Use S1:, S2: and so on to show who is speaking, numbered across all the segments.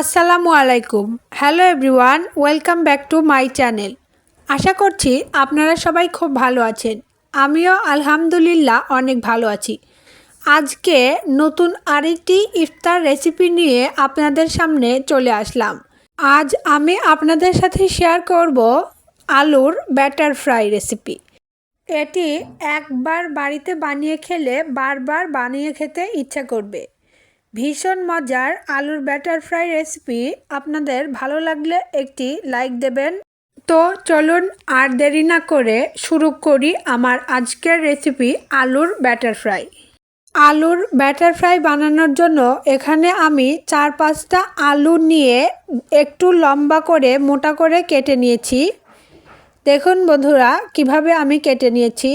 S1: আসসালামু আলাইকুম। Hello everyone welcome back to my channel আশা করছি আপনারা সবাই খুব ভালো আছেন। আমিও আলহামদুলিল্লাহ অনেক ভালো আছি। আজকে নতুন আরেকটি ইফতার রেসিপি নিয়ে আপনাদের সামনে চলে আসলাম। আজ আমি আপনাদের সাথে শেয়ার করব আলুর ব্যাটার ফ্রাই রেসিপি এটি একবার বাড়িতে বানিয়ে খেলে বারবার বানিয়ে খেতে ইচ্ছা করবে। ভীষণ মজার আলুর ব্যাটার ফ্রাই রেসিপি আপনাদের ভালো লাগলে একটি লাইক দেবেন। তো চলুন আর দেরি না করে শুরু করি আমার আজকের রেসিপি আলুর ব্যাটার ফ্রাই আলুর ব্যাটার ফ্রাই বানানোর জন্য এখানে আমি চার পাঁচটা আলু নিয়ে একটু লম্বা করে মোটা করে কেটে নিয়েছি। দেখুন বন্ধুরা, কীভাবে আমি কেটে নিয়েছি।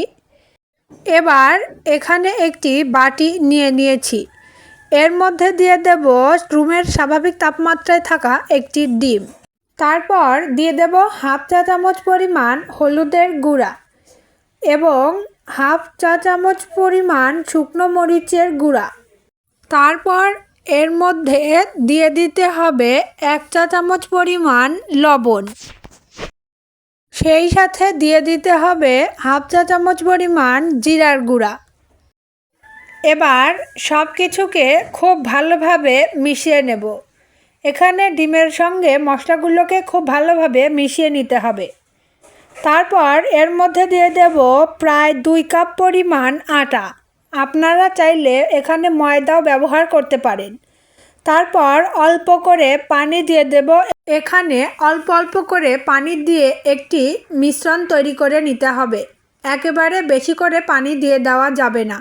S1: এবার এখানে একটি বাটি নিয়ে নিয়েছি। এর মধ্যে দিয়ে দেব রুমের স্বাভাবিক তাপমাত্রায় থাকা একটি ডিম। তারপর দিয়ে দেব হাফ চা চামচ পরিমাণ হলুদের গুঁড়া এবং হাফ চা চামচ পরিমাণ শুকনো মরিচের গুঁড়া। তারপর এর মধ্যে দিয়ে দিতে হবে এক চা চামচ পরিমাণ লবণ। সেই সাথে দিয়ে দিতে হবে হাফ চা চামচ পরিমাণ জিরার গুঁড়া। এবার সব কিছুকে খুব ভালোভাবে মিশিয়ে নেব। এখানে ডিমের সঙ্গে মশলাগুলোকে খুব ভালোভাবে মিশিয়ে নিতে হবে। তারপর এর মধ্যে দিয়ে দেব প্রায় দুই কাপ পরিমাণ আটা। আপনারা চাইলে এখানে ময়দাও ব্যবহার করতে পারেন। তারপর অল্প করে পানি দিয়ে দেব। এখানে অল্প অল্প করে পানি দিয়ে একটি মিশ্রণ তৈরি করে নিতে হবে। একেবারে বেশি করে পানি দিয়ে দেওয়া যাবে না।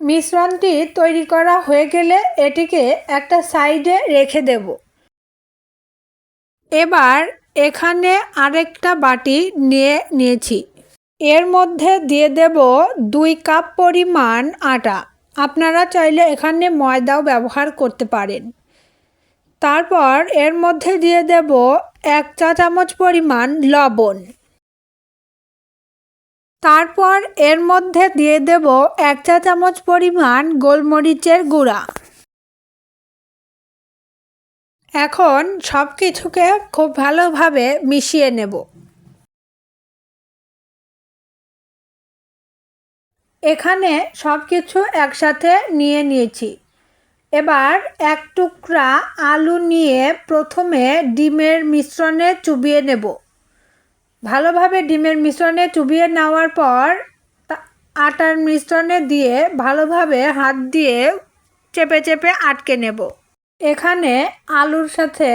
S1: মিশ্রণটি তৈরি করা হয়ে গেলে এটিকে একটা সাইডে রেখে দেব। এবার এখানে আরেকটা বাটি নিয়ে নিয়েছি। এর মধ্যে দিয়ে দেব দুই কাপ পরিমাণ আটা। আপনারা চাইলে এখানে ময়দাও ব্যবহার করতে পারেন। তারপর এর মধ্যে দিয়ে দেব এক চা চামচ পরিমাণ লবণ। তারপর এর মধ্যে দিয়ে দেব এক চা চামচ পরিমাণ গোলমরিচের গুঁড়া। এখন সব কিছুকে খুব ভালোভাবে মিশিয়ে নেব। এখানে সব কিছু একসাথে নিয়ে নিয়েছি। এবার এক টুকরা আলু নিয়ে প্রথমে ডিমের মিশ্রণে চুবিয়ে নেব। ভালোভাবে ডিমের মিশ্রণে চুবিয়ে নেওয়ার পর আটার মিশ্রণে দিয়ে ভালোভাবে হাত দিয়ে চেপে চেপে আটকে নেব। এখানে আলুর সাথে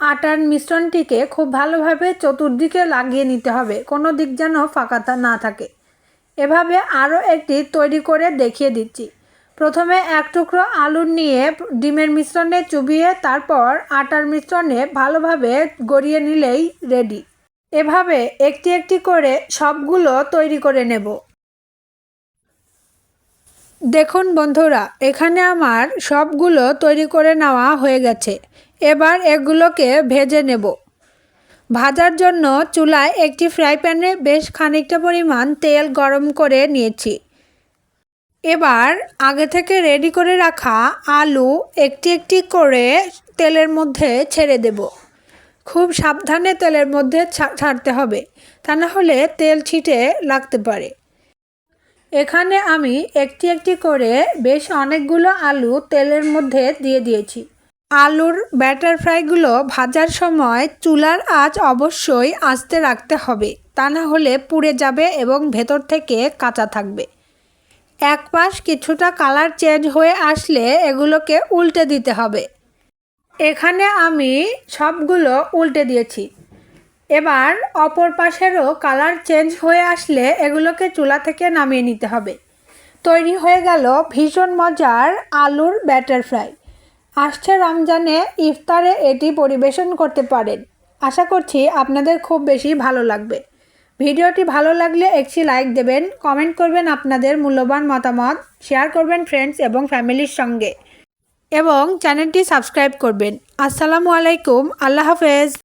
S1: আটার মিশ্রণটিকে খুব ভালোভাবে চতুর্দিকে লাগিয়ে নিতে হবে, কোনো দিক যেন ফাঁকাতা না থাকে। এভাবে আরও একটি তৈরি করে দেখিয়ে দিচ্ছি। প্রথমে এক টুকরো আলু নিয়ে ডিমের মিশ্রণে চুবিয়ে তারপর আটার মিশ্রণে ভালোভাবে গড়িয়ে নিলেই রেডি। এভাবে একটি একটি করে সবগুলো তৈরি করে নেব। দেখুন বন্ধুরা, এখানে আমার সবগুলো তৈরি করে নেওয়া হয়ে গেছে। এবার এগুলোকে ভেজে নেব। ভাজার জন্য চুলায় একটি ফ্রাই প্যানে বেশ খানিকটা পরিমাণ তেল গরম করে নিয়েছি। এবার আগে থেকে রেডি করে রাখা আলু একটি একটি করে তেলের মধ্যে ছেড়ে দেব। খুব সাবধানে তেলের মধ্যে ছাড়তে হবে। তা না হলে তেল ছিটে লাগতে পারে। এখানে আমি একটি একটি করে বেশ অনেকগুলো আলু তেলের মধ্যে দিয়ে দিয়েছি। আলুর ব্যাটার ফ্রাইগুলো ভাজার সময় চুলার আঁচ অবশ্যই আস্তে রাখতে হবে। তা না হলে পুড়ে যাবে এবং ভেতর থেকে কাঁচা থাকবে। এক পাশ কিছুটা কালার চেঞ্জ হয়ে আসলে এগুলোকে উল্টে দিতে হবে। এখানে আমি সবগুলো উল্টে দিয়েছি। এবার অপর পাশেরও কালার চেঞ্জ হয়ে আসলে এগুলোকে চুলা থেকে নামিয়ে নিতে হবে। তৈরি হয়ে গেল ভীষণ মজার আলুর ব্যাটার ফ্রাই। আসছে রমজানে ইফতারে এটি পরিবেশন করতে পারেন। আশা করছি আপনাদের খুব বেশি ভালো লাগবে। ভিডিওটি ভালো লাগলে একটি লাইক দেবেন, কমেন্ট করবেন আপনাদের মূল্যবান মতামত, শেয়ার করবেন ফ্রেন্ডস এবং ফ্যামিলির সঙ্গে। এবং চ্যানেলটি সাবস্ক্রাইব করবেন। আসসালামু আলাইকুম। আল্লাহ হাফেজ।